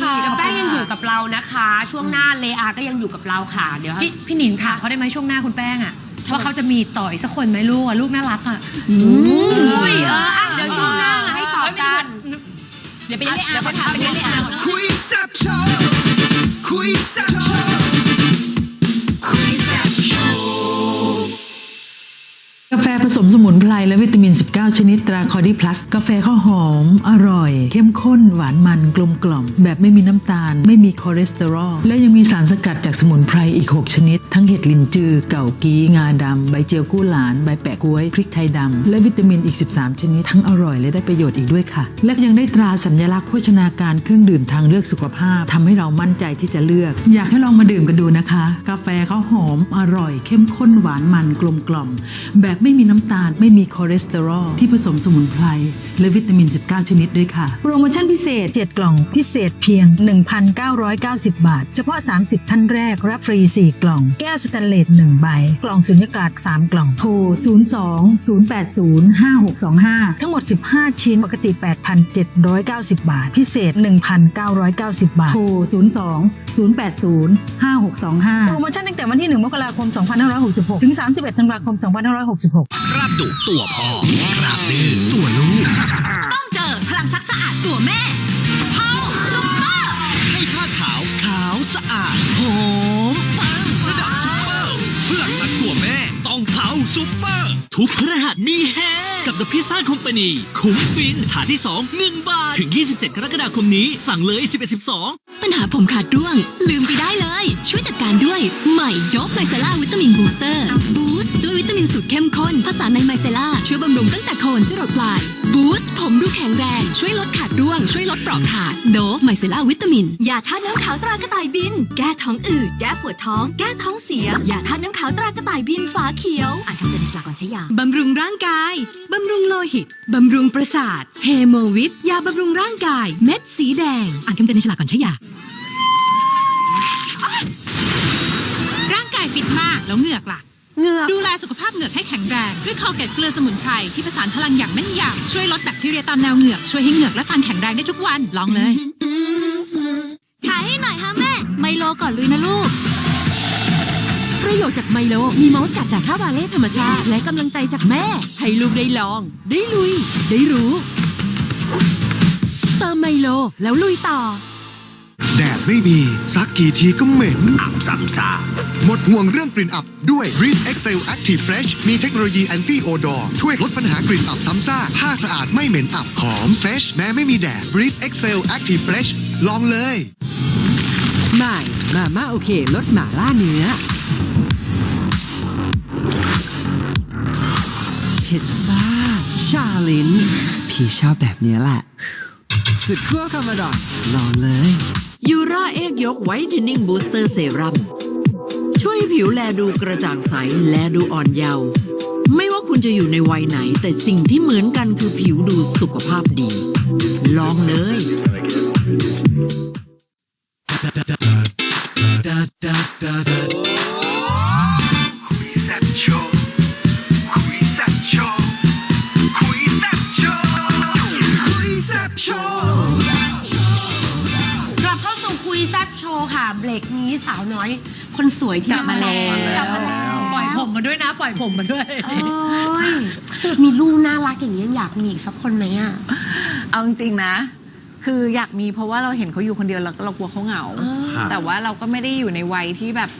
ค่ะเดี๋ยวแป้งยังอยู่กับเรานะคะ ช่วงหน้าเลอาก็ยังอยู่กับเราค่ะ เดี๋ยว พี่พี่หนิงค่ะเขาได้ไหมช่วงหน้าคุณแป้งอะว่าเขาจะมีต่อยสักคนไหมลูกอะลูกน่ารักอะอุ้ยเอออะเดี๋ยวช่วงหน้ามาให้ตอบกัน เดี๋ยวไปเรียกอาไปถามไปเรียกอา คุยแซ่ กาแฟผสมสมุนไพรและวิตามิน 19 ชนิดตราคอร์ดีพลัสกาแฟข้าวหอม อร่อย เข้มข้น หวานมันกลมกล่อม แบบไม่มีน้ำตาล ไม่มีคอเลสเตอรอล และยังมีสารสกัดจากสมุนไพรอีก 6 ชนิด ทั้งเห็ดลินจือ เก่ากี้งาดำ ใบเจียวกู้หลาน ใบแปะกล้วย พริกไทยดำ และวิตามินอีก 13 ชนิด ทั้งอร่อยและได้ประโยชน์อีกด้วยค่ะ และยังได้ตราสัญลักษณ์โภชนาการเครื่องดื่มทางเลือกสุขภาพทำให้เรามั่นใจที่จะเลือก อยากให้ลองมาดื่มกันดูนะคะ กาแฟข้าวหอม อร่อย เข้มข้นหวานมันกลมกล่อมแบบไม่มีน้ำตาล ไม่มีคอเลสเตอรอลที่ผสมสมุนไพร และวิตามิน 19 ชนิดด้วยค่ะ โปรโมชั่นพิเศษ 7 กล่องพิเศษเพียง 1,990 บาท เฉพาะ 30 ท่านแรก รับฟรี 4 กล่อง แก้วสแตนเลส1ใบ กล่องสุญญากาศ 3 กล่อง โทร 02 080 5625 ทั้งหมด 15 ชิ้นปกติ 8,790 บาท พิเศษ 1,990 บาท โทร 02 080 5625 โปรโมชั่นตั้งแต่วันที่ 1 มกราคม 2566 ถึง 31 ธันวาคม 2566คราบดุตัวพ่อ คราบดื้อตัวลูก ต้องเจอพลังซักสะอาดตัวแม่เฮาซุปเปอร์ ให้ผ้าขาวขาวสะอาดหอมปังระดับซุปเปอร์เพื่อสักตัวแม่ต้องเผาซุปเปอร์ ทุกพฤหัสมีแฮกับ The Pizza Company คุ้มฟินฐานที่ 2 1 บาท ถึง 27 กรกฎาคมนี้ สั่งเลย 11 12 ปัญหาผมขาดร่วง ลืมไปได้เลย ช่วยจัดการด้วย ใหม่โดฟไมเซล่าวิตามินบูสเตอร์านในไมเซล่าช่วยบำรุงตั้งแต่โคนจรดปลายบูสต์ผมดูแข็งแรง ช่วยลดขาดร่วง ช่วยลดเปราะขาดโดฟไมเซล่าวิตามินยาท่าตุน้ำขาวตรากระต่ายบิน แก้ท้องอืดแก้ปวดท้อง แก้ท้องเสียยาท่าตุน้ำขาวตรากระต่ายบินฝาเขียวอ่านคำเตือนในฉลากก่อนใช้ยาบำรุงร่างกายบำรุงโลหิตบำรุงประสาทเฮโมวิตยาบำรุงร่างกาย เม็ดสีแดงอ่านคำเตือนในฉลากก่อนใช้ยาร่างกายฟิตมากแล้วเหงือกล่ะเหงือก ดูแลสุขภาพเหงือกให้แข็งแรงด้วยคอเกตเกลือสมุนไพรที่ผสานพลังอย่างแม่นยำช่วยลดแบคทีเรียตามแนวเหงือกช่วยให้เหงือกและฟันแข็งแรงได้ทุกวันลองเลยถ่ายให้หน่อยฮะแม่ ไมโลก่อนลุยนะลูก ประโยชน์จากไมโล มีมอสกัดจากข้าวบาเล่ธรรมชาติ และกำลังใจจากแม่ ให้ลูกได้ลอง ได้ลุย ได้รู้ เติมไมโลแล้วลุยต่อ แดดไม่มีซักกี่ทีก็เหม็น อับซ้ำซากหมดห่วงเรื่องกลิ่นอับด้วย Breeze Excel Active Fresh มีเทคโนโลยี Anti Odor ช่วยลดปัญหากลิ่นอับซ้ำซากผ้าสะอาดไม่เหม็นอับหอม Fresh แม้ไม่มีแดด Breeze Excel Active Fresh ลองเลย ใหม่มาม่าโอเคลดหมาล่าเนื้อพิซซ่าชาลินพี่ชอบแบบนี้แหละ สุดขั้วคามาดอนลองเลยยูราเอกยกไวท์เทนนิ่งบูสเตอร์เซรั่มช่วยผิวแลดูกระจ่างใสและดูอ่อนเยาว์ไม่ว่าคุณจะอยู่ในวัยไหน แต่สิ่งที่เหมือนกันคือผิวดูสุขภาพดี ลองเลยคุ แซ่บโชว์ค่ะ เบรกนี้สาวน้อย คนสวยที่กลับมาแล้วกลับมาแล้วปล่อยผมมาด้วยนะ ปล่อยผมมาด้วย โอ้ยมีลูกน่ารักอย่างนี้ยังอยากมีอีกสักคนไหมอะ เอาจริงๆนะ คืออยากมีเพราะว่าเราเห็นเขาอยู่คนเดียวแล้วเรากลัวเขาเหงาอ่าแต่ว่าเราก็ไม่ได้อยู่ในวัยที่แบบ